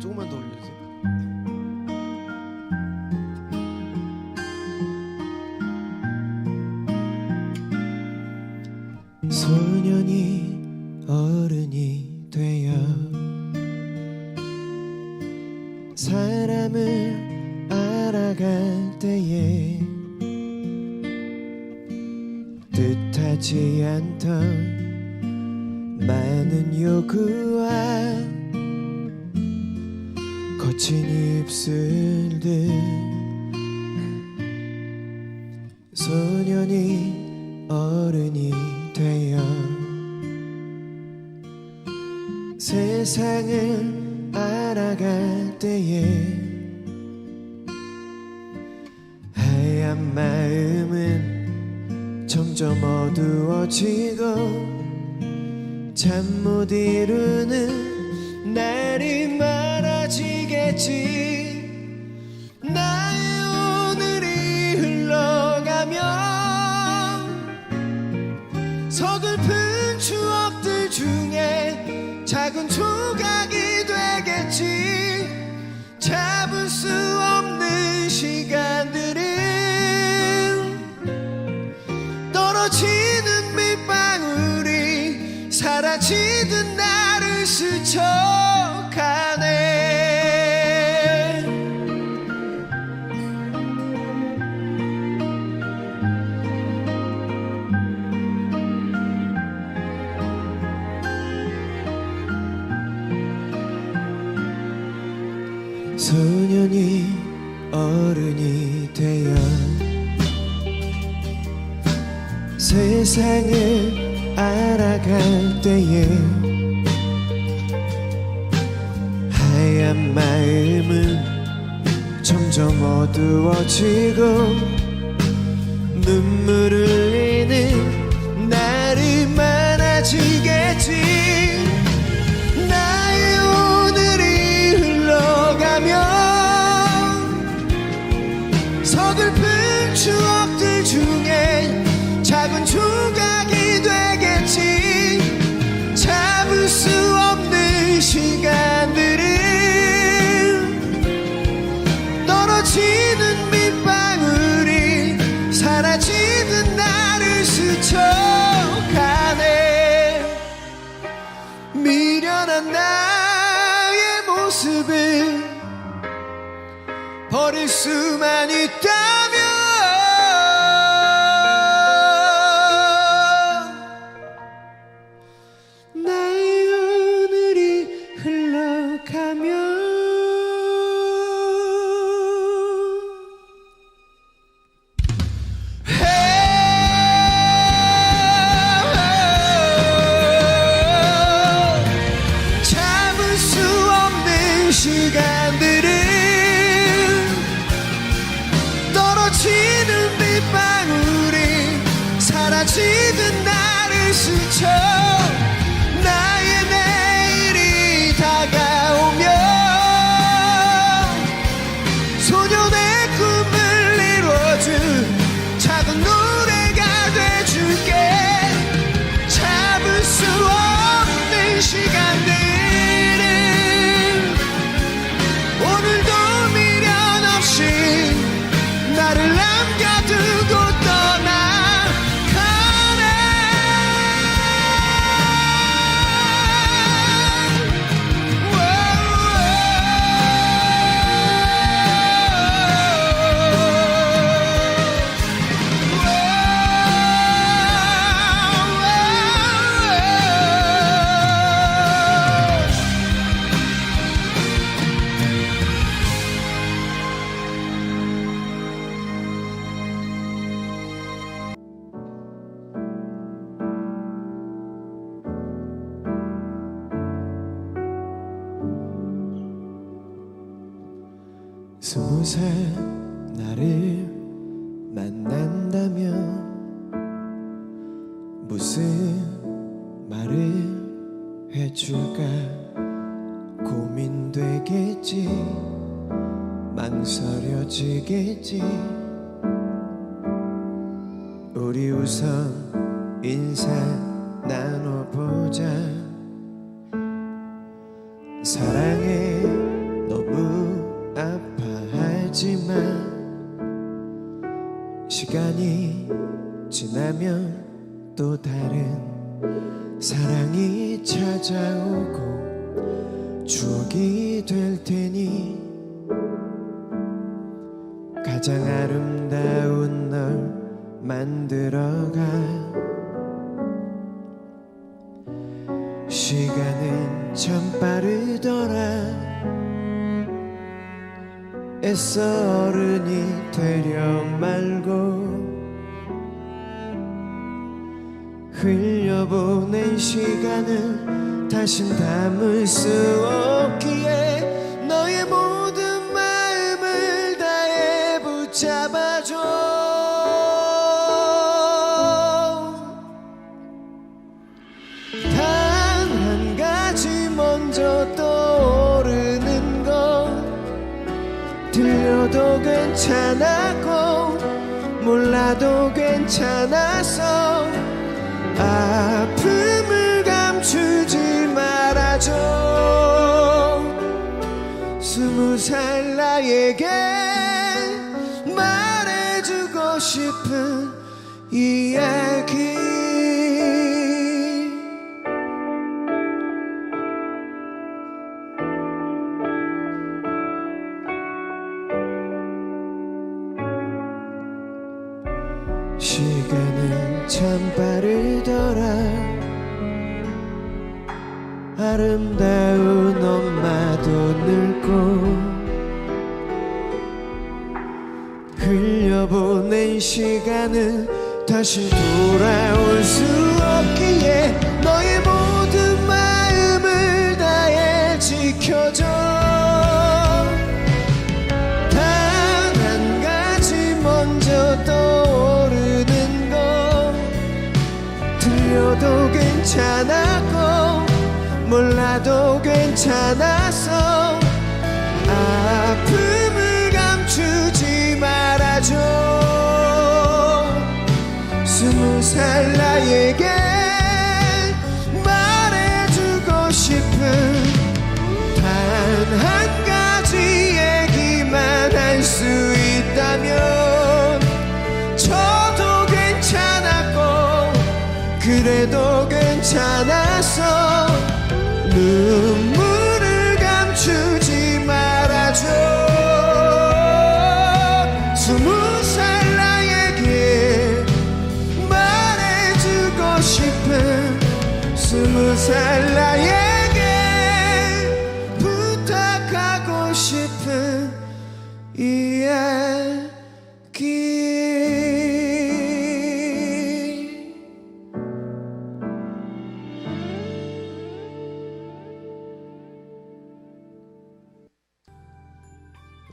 조금만 더 올려주세요. 소년이 어른이 되어 사람을 알아갈 때에 뜻하지 않던 많은 요구와 거친 입술들 소년이 어른이 되어 세상을 알아갈 때에 하얀 마음은 점점 어두워지고 잠 못 이루는 많아지겠지 나의 오늘이 흘러가면 서글픈 추억들 중에 작은 조각이 되겠지. 잡을 수 없는 시간들은 떨어지는 밑방울이 사라지듯 나를 스쳐 마음은 점점 어두워지고 눈물 흘리는 날이 많아지겠지 too many 살 나를 만난다면 무슨 말을 해줄까 고민되겠지 망설여지겠지. 우리 우선 인사 나눠보자. 사랑해 지나면 또 다른 사랑이 찾아오고 추억이 될 테니 가장 아름다운 널 만들어가 시간은 참 빠르더라. 애써 어른이 되려 말고 흘려보낸 시간을 다신 담을 수 없기에 너의 모든 마음을 다해 붙잡아줘. 단 한 가지 먼저 떠오르는 건 들려도 괜찮았고 몰라도 괜찮아서 아픔을 감추지 말아줘. 스무 살 나에게 말해주고 싶은 이야기. 시간은 참 빠르더라. 아름다운 엄마도 늙고 흘려보낸 시간은 다시 돌아올 괜찮았어 아픔을 감추지 말아줘. 스무 살 나에게 말해주고 싶은 단 한 가지 얘기만 할 수 있다면 저도 괜찮았고 그래도 괜찮았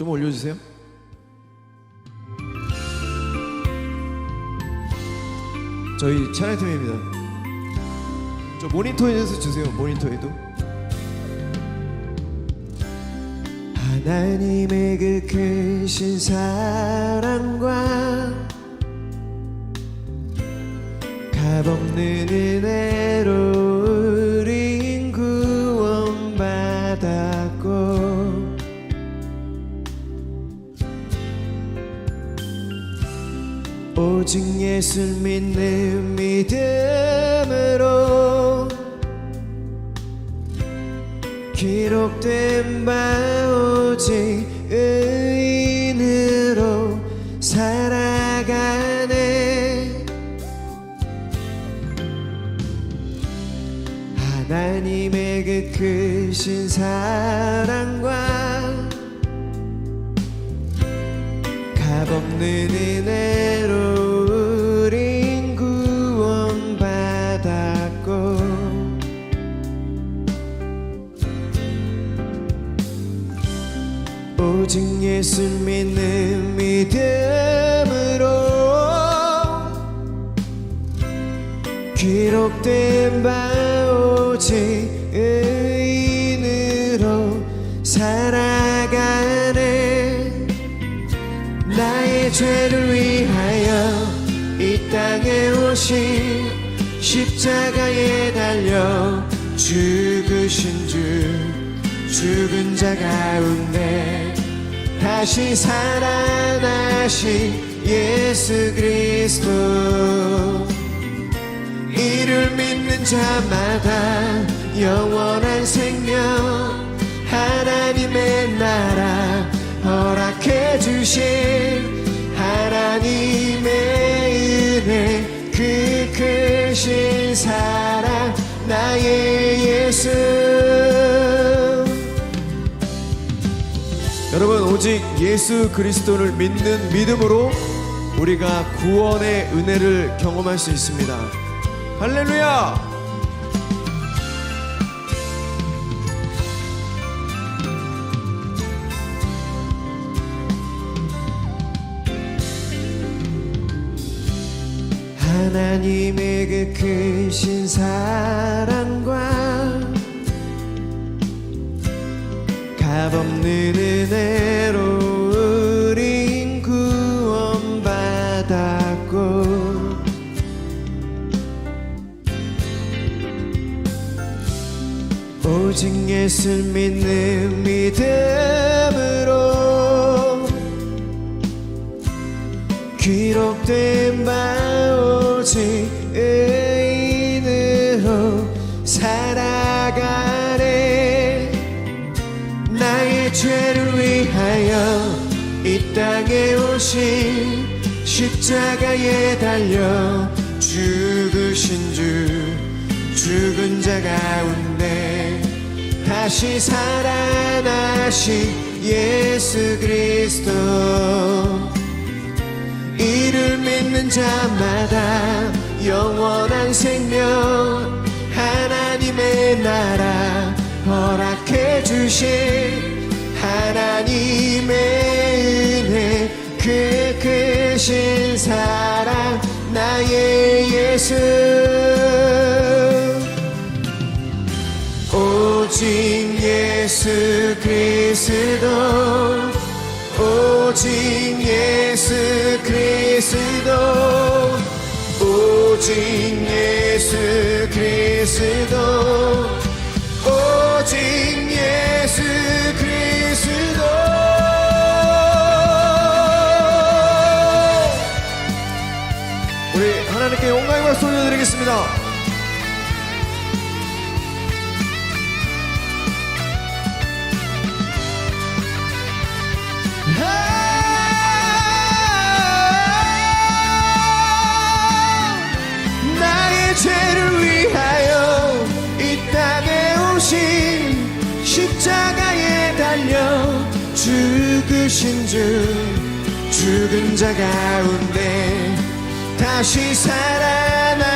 좀 올려주세요. 저희 차례팀입니다. 저 모니터에서 주세요. 모니터에도. 하나님의 그 크신 사랑과 값없는 은혜로 오직 예수 믿는 믿음으로 기록된 바 오직 의인으로 살아가네. 하나님의 그 크신 사랑과 값없는 은혜 오직 예수 믿는 믿음으로 기록된 바 오직 의인으로 살아가네 나의 죄를 위하여 이 땅에 오신 십자가에 달려 죽으신 주 죽은 자 가운데 다시 살아나신 예수 그리스도. 이를 믿는 자마다 영원한 생명 하나님의 나라 허락해 주신 하나님의 은혜 그 크신 사랑 나의 예수 오직 예수 그리스도를 믿는 믿음으로 우리가 구원의 은혜를 경험할 수 있습니다. 할렐루야! 하나님의 그 크신 사랑과 값없는 예수 믿는 믿음으로 기록된 바 오직 의인으로 살아가네. 나의 죄를 위하여 이 땅에 오신 십자가에 달려 죽으신 주 죽은 자 가운데 다시 살아나신 예수 그리스도. 이를 믿는 자마다 영원한 생명 하나님의 나라 허락해 주신 하나님의 은혜 그 크신 사랑 나의 예수 오직 예수 그리스도 오직 예수 그리스도 오직 예수 그리스도 죽으신 주 죽은 자 가운데 다시 살아나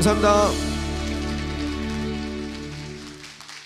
감사합니다